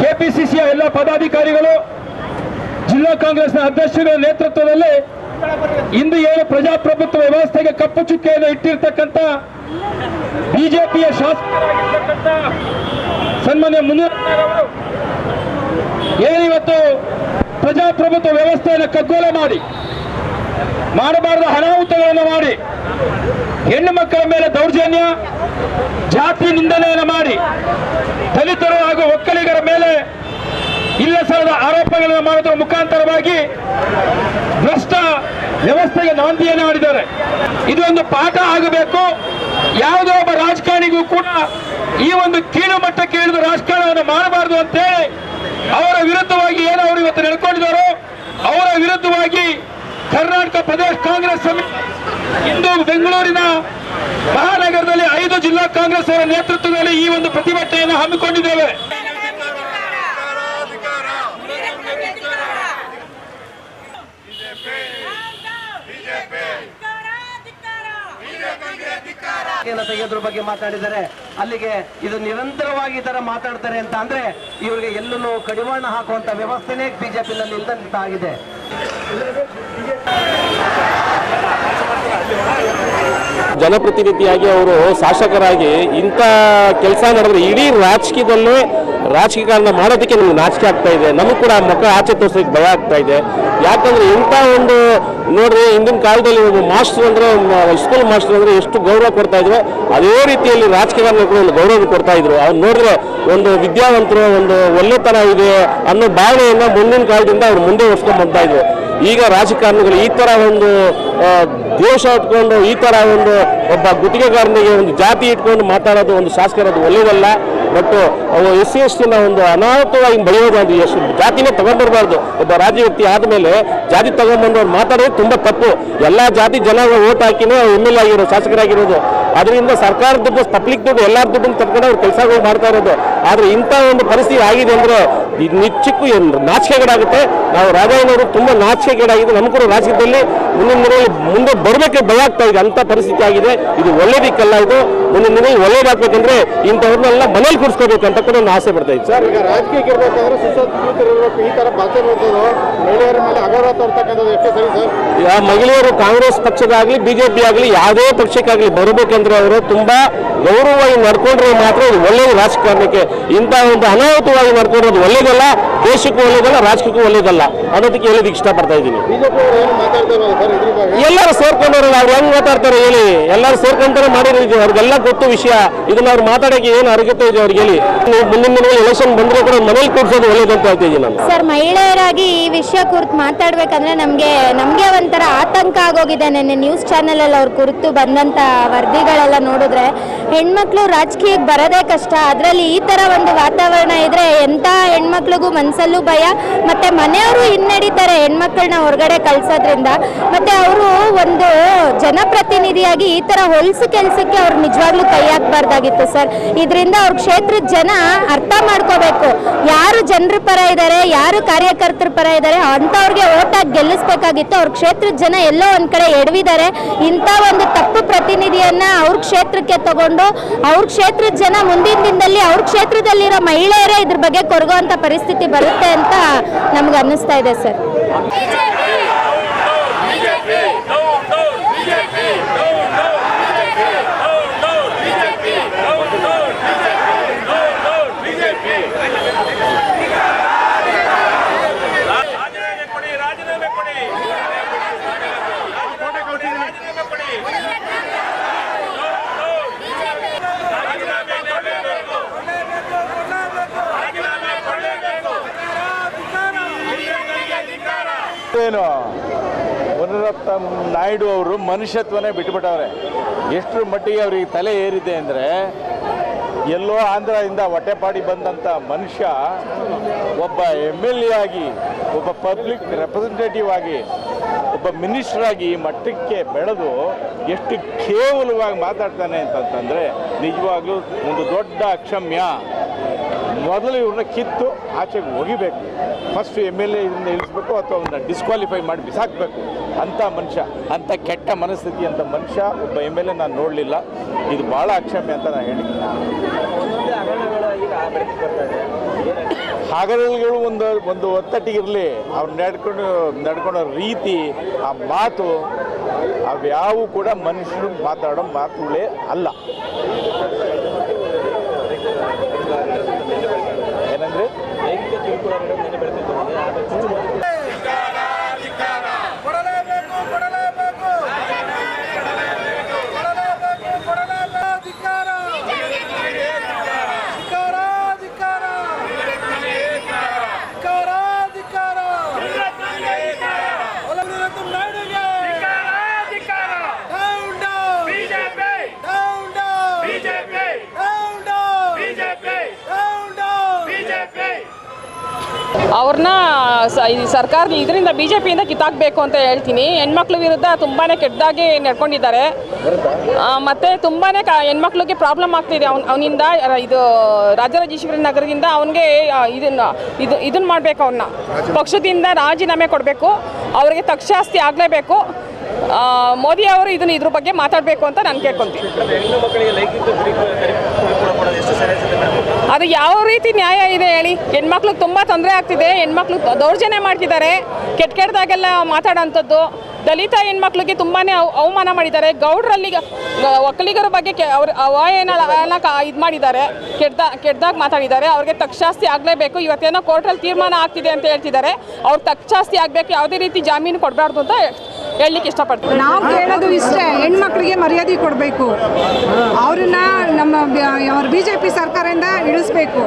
ಕೆಪಿಸಿಸಿಯ ಎಲ್ಲ ಪದಾಧಿಕಾರಿಗಳು, ಜಿಲ್ಲಾ ಕಾಂಗ್ರೆಸ್ನ ಅಧ್ಯಕ್ಷರ ನೇತೃತ್ವದಲ್ಲಿ ಇಂದು ಏನು ಪ್ರಜಾಪ್ರಭುತ್ವ ವ್ಯವಸ್ಥೆಗೆ ಕಪ್ಪು ಚುಕ್ಕೆಯನ್ನು ಇಟ್ಟಿರ್ತಕ್ಕಂಥ ಬಿಜೆಪಿಯ ಶಾಸಕರಾಗಿರ್ತಕ್ಕಂಥ ಸನ್ಮಾನ್ಯ ಮುನಿಯಪ್ಪನವರು ಏನಿವತ್ತು ಪ್ರಜಾಪ್ರಭುತ್ವ ವ್ಯವಸ್ಥೆಯನ್ನು ಕಗ್ಗೋಲ ಮಾಡಿ, ಮಾಡಬಾರದ ಅನಾಹುತಗಳನ್ನು ಮಾಡಿ, ಹೆಣ್ಣು ಮಕ್ಕಳ ಮೇಲೆ ದೌರ್ಜನ್ಯ, ಜಾತಿ ನಿಂದನೆಯನ್ನು ಮಾಡಿ, ದಲಿತರು ಸಲ್ಲದ ಆರೋಪಗಳನ್ನು ಮಾಡುವ ಮುಖಾಂತರವಾಗಿ ಭ್ರಷ್ಟ ವ್ಯವಸ್ಥೆಗೆ ನಾಂದಿಯನ್ನು ಮಾಡಿದ್ದಾರೆ. ಇದೊಂದು ಪಾಠ ಆಗಬೇಕು. ಯಾವುದೋ ಒಬ್ಬ ರಾಜಕಾರಣಿಗೂ ಕೂಡ ಈ ಒಂದು ಕೀಳು ಮಟ್ಟಕ್ಕೆ ಇಳಿದು ರಾಜಕಾರಣವನ್ನು ಮಾಡಬಾರದು ಅಂತೇಳಿ ಅವರ ವಿರುದ್ಧವಾಗಿ ಏನು ಅವರು ಇವತ್ತು ನಡ್ಕೊಂಡಿದ್ದಾರೋ, ಅವರ ವಿರುದ್ಧವಾಗಿ ಕರ್ನಾಟಕ ಪ್ರದೇಶ ಕಾಂಗ್ರೆಸ್ ಸಮಿತಿ ಇಂದು ಬೆಂಗಳೂರಿನ ಮಹಾನಗರದಲ್ಲಿ ಐದು ಜಿಲ್ಲಾ ಕಾಂಗ್ರೆಸ್ ಅವರ ನೇತೃತ್ವದಲ್ಲಿ ಈ ಒಂದು ಪ್ರತಿಭಟನೆಯನ್ನು ಹಮ್ಮಿಕೊಂಡಿದ್ದೇವೆ. ಏನು ತೆಗೆಯೋದ್ರ ಬಗ್ಗೆ ಮಾತಾಡಿದ್ದಾರೆ ಅಲ್ಲಿಗೆ ಇದು ನಿರಂತರವಾಗಿ ಈ ತರ ಮಾತಾಡ್ತಾರೆ ಅಂತ ಅಂದ್ರೆ ಇವರಿಗೆ ಎಲ್ಲೂ ಕಡಿವಾಣ ಹಾಕುವಂತ ವ್ಯವಸ್ಥೆನೇ ಬಿಜೆಪಿನಲ್ಲಿ ಇಲ್ದಂತ ಆಗಿದೆ ಜನಪ್ರತಿನಿಧಿಯಾಗಿ ಅವರು ಶಾಸಕರಾಗಿ ಇಂಥ ಕೆಲಸ ನಡೆದ್ರೆ ಇಡೀ ರಾಜಕೀಯದಲ್ಲೇ ರಾಜಕೀಯಗಳನ್ನ ಮಾಡೋದಕ್ಕೆ ನಮ್ಗೆ ನಾಚಿಕೆ ಆಗ್ತಾ ಇದೆ. ನಮಗೂ ಕೂಡ ಮುಖ ಆಚೆ ತೋರ್ಸೋಕೆ ಭಯ ಆಗ್ತಾ ಇದೆ. ಯಾಕಂದ್ರೆ ಇಂಥ ಒಂದು, ನೋಡ್ರಿ, ಹಿಂದಿನ ಕಾಲದಲ್ಲಿ ಒಬ್ಬ ಮಾಸ್ಟರ್ ಅಂದ್ರೆ ಸ್ಕೂಲ್ ಮಾಸ್ಟರ್ ಅಂದ್ರೆ ಎಷ್ಟು ಗೌರವ ಕೊಡ್ತಾ ಇದ್ರು. ಅದೇ ರೀತಿಯಲ್ಲಿ ರಾಜಕೀಯಗಳನ್ನ ಕೂಡ ಒಂದು ಗೌರವ ಕೊಡ್ತಾ ಇದ್ರು. ಅವ್ರು ನೋಡಿದ್ರೆ ಒಂದು ವಿದ್ಯಾವಂತರು, ಒಂದು ಒಳ್ಳೆತನ ಇದೆ ಅನ್ನೋ ಭಾವನೆಯನ್ನ ಮುಂದಿನ ಕಾಲದಿಂದ ಅವ್ರು ಮುಂದೆ ಹೊಸ್ಕೊಂಡು ಬರ್ತಾ ಇದ್ರು. ಈಗ ರಾಜಕಾರಣಿಗಳು ಈ ತರ ಒಂದು ದೇಶ ಇಟ್ಕೊಂಡು ಈ ತರ ಒಂದು ಒಬ್ಬ ಗುತ್ತಿಗೆಗಾರನಿಗೆ ಒಂದು ಜಾತಿ ಇಟ್ಕೊಂಡು ಮಾತಾಡೋದು ಒಂದು ಶಾಸಕರದು ಒಳ್ಳೆಯದಲ್ಲ ಬಟ್ ಅವು ಎಸ್ ಸಿ ಎಸ್ ಟಿನ ಒಂದು ಅನಾಹುತವಾಗಿ ಬರೆಯೋದು ಎಷ್ಟು ಜಾತಿನೇ ತಗೊಂಡ್ಬರ್ಬಾರ್ದು ಒಬ್ಬ ರಾಜ್ಯ ವ್ಯಕ್ತಿ ಆದಮೇಲೆ ಜಾತಿ ತಗೊಂಡ್ಬಂದು ಅವ್ರು ಮಾತಾಡೋದು ತುಂಬ ತಪ್ಪು. ಎಲ್ಲ ಜಾತಿ ಜನ ಓಟ್ ಹಾಕಿನೇ ಎಂ ಎಲ್ ಆಗಿರೋ ಶಾಸಕರಾಗಿರೋದು. ಅದರಿಂದ ಸರ್ಕಾರದ ದುಡ್ಡು ಪಬ್ಲಿಕ್ ದುಡ್ಡು, ಎಲ್ಲರ ದುಡ್ಡನ್ನು ತಗೊಂಡು ಅವ್ರು ಕೆಲಸಗಳು ಮಾಡ್ತಾ ಇರೋದು. ಆದರೆ ಇಂಥ ಒಂದು ಪರಿಸ್ಥಿತಿ ಆಗಿದೆ ಅಂದರೆ ನಿಚ್ಚಕ್ಕೂ ಏನು ನಾಚಿಕೆಗೇಡಾಗುತ್ತೆ. ನಾವು ರಾಜಾಯಣವರು ತುಂಬ ನಾಚಿಕೆಗೇಡಾಗಿದೆ. ನಮ್ಮ ಕೂಡ ರಾಜ್ಯದಲ್ಲಿ ಮುಂದಿನ ದಿನಗಳಲ್ಲಿ ಮುಂದೆ ಬರಬೇಕು ಭಯ ಆಗ್ತಾ ಇದೆ. ಅಂಥ ಪರಿಸ್ಥಿತಿ ಆಗಿದೆ. ಇದು ಒಳ್ಳೇದಕ್ಕಲ್ಲ ಇದು. ಮುಂದಿನ ದಿನದಲ್ಲಿ ಒಳ್ಳೇದಾಗಬೇಕಂದ್ರೆ ಇಂಥವ್ರನ್ನೆಲ್ಲ ಮನೇಲಿ ಕೂರಿಸ್ಕೋಬೇಕಂತ ಕೂಡ ಒಂದು ಆಸೆ ಪಡ್ತಾ ಇದೆ ಸರ್ ಈಗ ರಾಜಕೀಯಕ್ಕೆ ಇರಬೇಕಾದ್ರೆ ಸುಸಜ್ಜಿತರಿರ್ಬೇಕು ಈ ತರ ಮಾತಾಡುವಂಥದ್ದು ಮಹಿಳೆಯರ ಮೇಲೆ ಅಗೌರವ ತೋರ್ತಕ್ಕಂಥದ್ದು ಎಷ್ಟು ಸರಿ ಸರ್. ಈಗ ಮಹಿಳೆಯರು ಕಾಂಗ್ರೆಸ್ ಪಕ್ಷದಾಗಲಿ ಬಿಜೆಪಿ ಆಗಲಿ ಯಾವುದೇ ಪಕ್ಷಕ್ಕಾಗಲಿ ಬರಬೇಕಂದ್ರೆ ಅವರು ತುಂಬಾ ಗೌರವವಾಗಿ ನಡ್ಕೊಂಡ್ರೆ ಮಾತ್ರ ಇದು ಒಳ್ಳೆಯದು ರಾಜಕಾರಣಕ್ಕೆ. ಇಂಥ ಒಂದು ಅನಾಹುತವಾಗಿ ನಡ್ಕೊಂಡ್ರೆ ಒಳ್ಳೇದಲ್ಲ ದೇಶಕ್ಕೂ ಒಳ್ಳೇದಲ್ಲ ರಾಜಕೀಯಕ್ಕೂ ಒಳ್ಳೇದಲ್ಲ ಅನ್ನೋದಕ್ಕೆ ಹೇಳೋದಕ್ಕೆ ಇಷ್ಟಪಡ್ತಾ ಇದ್ದೀನಿ. ಎಲ್ಲರೂ ಸೇರ್ಕೊಂಡವ್ರಲ್ಲ ಅವ್ರು ಹೆಂಗ್ ಮಾತಾಡ್ತಾರೆ ಹೇಳಿ. ಎಲ್ಲರೂ ಸೇರ್ಕೊಂತಾರೆ ಮಾಡಿರೋದು ಅವ್ರಿಗೆಲ್ಲ ಗೊತ್ತು ವಿಷಯ. ಇದನ್ನ ಅವ್ರು ಮಾತಾಡೋಕೆ ಏನು ಅರ್ಹತೆ ಇದೆ ಅವ್ರಿಗೆ ಹೇಳಿ. ನೀವು ಮುಂದಿನ ಮನೆಯಲ್ಲಿ ಎಲೆಕ್ಷನ್ ಬಂದ್ರೆ ಕೂಡ ಮನೇಲಿ ಕೂಡಿಸೋದು ಒಳ್ಳೇದು ಅಂತ ಹೇಳ್ತಿದ್ದೀನಿ ನಾನು. ಸರ್ ಮಹಿಳೆಯರಾಗಿ ಈ ವಿಷಯ ಕುರಿತು ಮಾತಾಡ್ಬೇಕಂದ್ರೆ ನಮಗೆ ನಮಗೆ ಒಂಥರ ಆತಂಕ ಆಗೋಗಿದೆ. ನೆನ್ನೆ ನ್ಯೂಸ್ ಅಲ್ಲಿ ಅವ್ರ ಕುರಿತು ಬಂದಂತ ವರದಿಗಳೆಲ್ಲ ನೋಡಿದ್ರೆ ಹೆಣ್ಮಕ್ಳು ರಾಜಕೀಯಕ್ಕೆ ಬರೋದೇ ಕಷ್ಟ. ಅದರಲ್ಲಿ ಈ ಥರ ಒಂದು ವಾತಾವರಣ ಇದ್ರೆ ಎಂಥ ಹೆಣ್ಮಕ್ಳಿಗೂ ಮನಸ್ಸಲ್ಲೂ ಭಯ. ಮತ್ತು ಮನೆಯವರು ಹಿನ್ನಡೀತಾರೆ ಹೆಣ್ಮಕ್ಳನ್ನ ಹೊರಗಡೆ ಕಳಿಸೋದ್ರಿಂದ. ಮತ್ತು ಅವರು ಒಂದು ಜನಪ್ರತಿನಿಧಿಯಾಗಿ ಈ ಥರ ಹೊಲಸು ಕೆಲಸಕ್ಕೆ ಅವ್ರು ನಿಜವಾಗ್ಲೂ ಕೈ ಹಾಕ್ಬಾರ್ದಾಗಿತ್ತು ಸರ್. ಇದರಿಂದ ಅವ್ರ ಕ್ಷೇತ್ರದ ಜನ ಅರ್ಥ ಮಾಡ್ಕೋಬೇಕು. ಯಾರು ಜನರ ಪರ ಇದ್ದಾರೆ ಯಾರು ಕಾರ್ಯಕರ್ತರ ಪರ ಇದ್ದಾರೆ ಅಂಥವ್ರಿಗೆ ಓಟಾಗಿ ಗೆಲ್ಲಿಸ್ಬೇಕಾಗಿತ್ತು. ಅವ್ರ ಕ್ಷೇತ್ರದ ಜನ ಎಲ್ಲೋ ಒಂದು ಕಡೆ ಎಡವಿದ್ದಾರೆ. ಇಂಥ ಒಂದು ತಪ್ಪು ಪ್ರತಿನಿಧಿಯನ್ನು ಅವ್ರ ಕ್ಷೇತ್ರಕ್ಕೆ ತಗೊಂಡು ಅವ್ರ ಕ್ಷೇತ್ರದ ಜನ ಮುಂದಿನ ದಿನದಲ್ಲಿ ಅವ್ರ ಕ್ಷೇತ್ರದಲ್ಲಿರೋ ಮಹಿಳೆಯರೇ ಇದ್ರ ಬಗ್ಗೆ ಕೊರಗುವಂತ ಪರಿಸ್ಥಿತಿ ಬರುತ್ತೆ ಅಂತ ನಮ್ಗೆ ಅನ್ನಿಸ್ತಾ ಇದೆ ಸರ್ ರಾಜೀನಾಮೆ ಕೊಡಿ ರಾಜೀನಾಮೆ ಕೊಡಿ ರಾಜೀನಾಮೆ ಕೊಡಿ ರಾಜೀನಾಮೆ ಕೊಡಿ ರಾಜೀನಾಮೆ ಕೊಡಲೇಬೇಕು ರಾಜೀನಾಮೆ ಕೊಡಲೇಬೇಕು ಬಿಜೆಪಿಗೆ ಏನು ಮುನಿರತ್ನ ನಾಯ್ಡು ಅವರು ಮನುಷ್ಯತ್ವನೇ ಬಿಟ್ಬಿಟ್ಟವ್ರೆ. ಎಷ್ಟರ ಮಟ್ಟಿಗೆ ಅವ್ರಿಗೆ ತಲೆ ಏರಿದೆ ಅಂದರೆ, ಎಲ್ಲೋ ಆಂಧ್ರದಿಂದ ಹೊಟ್ಟೆಪಾಡಿ ಬಂದಂಥ ಮನುಷ್ಯ ಒಬ್ಬ ಎಂ ಎಲ್ ಎ ಆಗಿ, ಒಬ್ಬ ಪಬ್ಲಿಕ್ ರೆಪ್ರೆಸೆಂಟೇಟಿವ್ ಆಗಿ, ಒಬ್ಬ ಮಿನಿಸ್ಟರ್ ಆಗಿ ಮಟ್ಟಕ್ಕೆ ಬೆಳೆದು ಎಷ್ಟು ಕೇವಲವಾಗಿ ಮಾತಾಡ್ತಾನೆ ಅಂತಂತಂದರೆ, ನಿಜವಾಗ್ಲೂ ಒಂದು ದೊಡ್ಡ ಅಕ್ಷಮ್ಯ. ಮೊದಲು ಇವ್ರನ್ನ ಕಿತ್ತು ಆಚೆಗೆ ಒಗಿಬೇಕು ಫಸ್ಟ್ ಎಂ ಎಲ್ ಎ ಇದನ್ನ ಇಳಿಸ್ಬೇಕು ಅಥವಾ ಅವನ್ನ ಡಿಸ್ಕ್ವಾಲಿಫೈ ಮಾಡಿ ಬಿಸಾಕಬೇಕು ಅಂಥ ಮನುಷ್ಯ ಅಂಥ ಕೆಟ್ಟ ಮನಸ್ಥಿತಿ ಅಂತ ಮನುಷ್ಯ ಒಬ್ಬ ಎಂ ಎಲ್ ಎ ನಾನು ನೋಡಲಿಲ್ಲ. ಇದು ಭಾಳ ಅಕ್ಷಮ್ಯ ಅಂತ ನಾನು ಹೇಳಿ ಹಗರಣಗಳು ಒಂದು ಒಂದು ಒತ್ತಟ್ಟಿಗಿರಲಿ ಅವ್ರು ನಡ್ಕೊಂಡು ನಡ್ಕೊಳ್ಳೋ ರೀತಿ ಆ ಮಾತು ಅವ್ಯಾವು ಕೂಡ ಮನುಷ್ಯರು ಮಾತಾಡೋ ಮಾತುಗಳೇ ಅಲ್ಲ. திருக்குறளிடம் நடைபெறுகிறது ಅವ್ರನ್ನ ಸರ್ಕಾರ ಇದರಿಂದ ಬಿ ಜೆ ಪಿಯಿಂದ ಕಿತ್ತಾಕಬೇಕು ಅಂತ ಹೇಳ್ತೀನಿ. ಹೆಣ್ಮಕ್ಳ ವಿರುದ್ಧ ತುಂಬಾ ಕೆಟ್ಟದಾಗಿ ನಡ್ಕೊಂಡಿದ್ದಾರೆ. ಮತ್ತೆ ತುಂಬಾ ಕ ಹೆಣ್ಮಕ್ಳಿಗೆ ಪ್ರಾಬ್ಲಮ್ ಆಗ್ತಿದೆ. ಅವ್ನ ಅವನಿಂದ ಇದು ರಾಜರಾಜೇಶ್ವರಿ ನಗರದಿಂದ ಅವನಿಗೆ ಇದನ್ನ, ಇದು ಇದನ್ನ ಮಾಡಬೇಕು ಅವನ್ನ ಪಕ್ಷದಿಂದ ರಾಜೀನಾಮೆ ಕೊಡಬೇಕು. ಅವರಿಗೆ ತಕ್ಷಾಸ್ತಿ ಆಗಲೇಬೇಕು. ಮೋದಿ ಅವರು ಇದನ್ನ ಇದ್ರ ಬಗ್ಗೆ ಮಾತಾಡಬೇಕು ಅಂತ ನಾನು ಕೇಳ್ಕೊತೀನಿ. ಅದು ಯಾವ ರೀತಿ ನ್ಯಾಯ ಇದೆ ಹೇಳಿ? ಹೆಣ್ಮಕ್ಳಿಗೆ ತುಂಬ ತೊಂದರೆ ಆಗ್ತಿದೆ. ಹೆಣ್ಮಕ್ಳು ದೌರ್ಜನ್ಯ ಮಾಡ್ತಿದ್ದಾರೆ. ಕೆಟ್ಟ ಕೆಟ್ಟದಾಗೆಲ್ಲ ಮಾತಾಡೋಂಥದ್ದು. ದಲಿತ ಹೆಣ್ಮಕ್ಳಿಗೆ ತುಂಬಾ ಅವಮಾನ ಮಾಡಿದ್ದಾರೆ. ಗೌಡ್ರಲ್ಲಿ ಒಕ್ಕಲಿಗರ ಬಗ್ಗೆ ಕೆ, ಅವ್ರ ಅವಾಯನ ಇದು ಮಾಡಿದ್ದಾರೆ. ಕೆಟ್ಟ ಕೆಟ್ಟದಾಗ ಮಾತಾಡಿದ್ದಾರೆ. ಅವ್ರಿಗೆ ತಕ್ಷಾಸ್ತಿ ಆಗಲೇಬೇಕು. ಇವತ್ತೇನೋ ಕೋರ್ಟಲ್ಲಿ ತೀರ್ಮಾನ ಆಗ್ತಿದೆ ಅಂತ ಹೇಳ್ತಿದ್ದಾರೆ. ಅವ್ರು ತಕ್ಷಾಸ್ತಿ ಆಗಬೇಕು. ಯಾವುದೇ ರೀತಿ ಜಾಮೀನು ಕೊಡಬಾರ್ದು ಅಂತ ಹೇಳಲಿಕ್ಕೆ ಇಷ್ಟಪಡ್ತೀನಿ. ನಾವು ಕೇಳೋದು ಇಷ್ಟೇ, ಹೆಣ್ಮಕ್ಳಿಗೆ ಮರ್ಯಾದೆ ಕೊಡಬೇಕು. ಅವ್ರನ್ನ ನಮ್ಮ ಅವ್ರ ಬಿ ಜೆ ಪಿ ಸರ್ಕಾರದಿಂದ ಇಳಿಸ್ಬೇಕು.